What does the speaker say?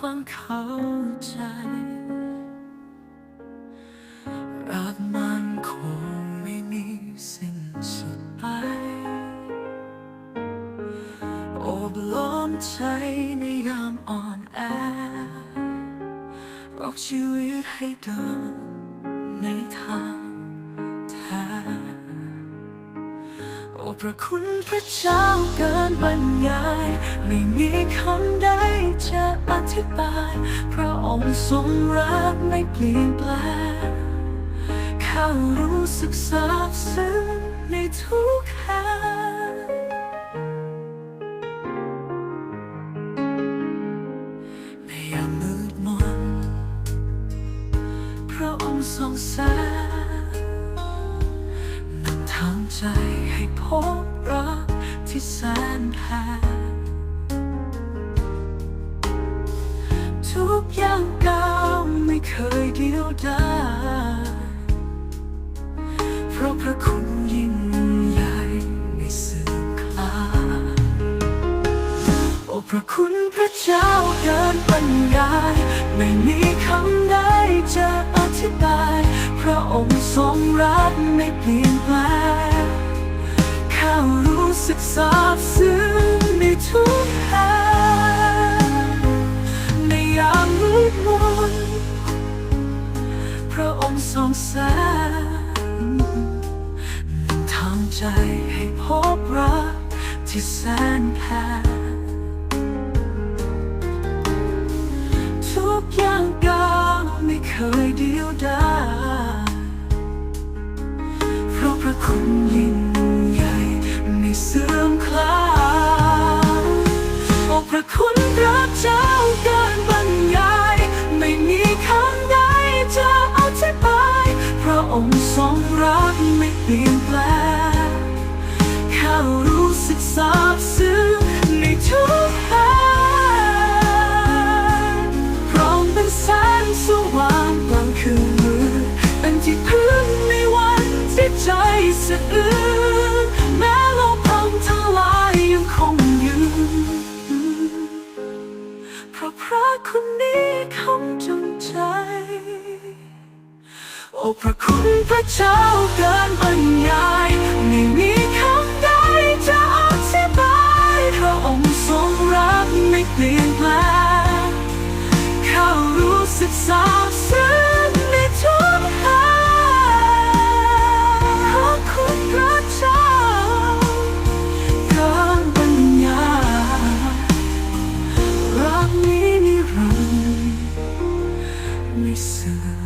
ความเข้าใจ รักมันคงไม่มีสิ้นสุดไป โอบล้อมใจในยามอ่อนแอบอกชีวิตให้เดินในทางแท้ พระคุณพระเจ้าเกินบรรยาย ไม่มีคำใดจะอธิบาย พระองค์ทรงรักไม่เปลี่ยนแปลงข้ารู้สึกซาบซึ้งในทุกแห่งในยามมืดมนพระองค์ทรงแส ใจให้พบรักที่แสนแพงทุกอย่างก้าวไม่เคยเดียวดายเพราะพระคุณยิ่งใหญ่ไม่สื่อคลาโอ้พระคุณพระเจ้าเกินบรรยาย ไม่มีคำใดจะอธิบาย พระองค์ทรงรักไม่เปลี่ยน สึกซาบซึ้งในทุกแห่งในยามมืดมนพระองค์ทรงแสงทำใจให้พบรักที่แสนแพงทุกอย่างก้าวไม่เคยเดียวดายเพราะพระคุณยิ่ง คุณรักเจ้าเกินบรรยาย ไม่มีคำใดจะอธิบายพระองค์ทรงรักไม่เปลี่ยนแปลงข้ารู้สึกซา พระคุณพระเจ้าเกินบรรยายไม่มีคำใดจะอธิบายพระองค์ทรงรักไม่เปลี่ยนแปลงเขารู้สึกซาบซึ้งในทุกแห่ขอบคุณพระเจ้าเกินบรรยายรักนี้นิรันดร์ไม่เสื่อม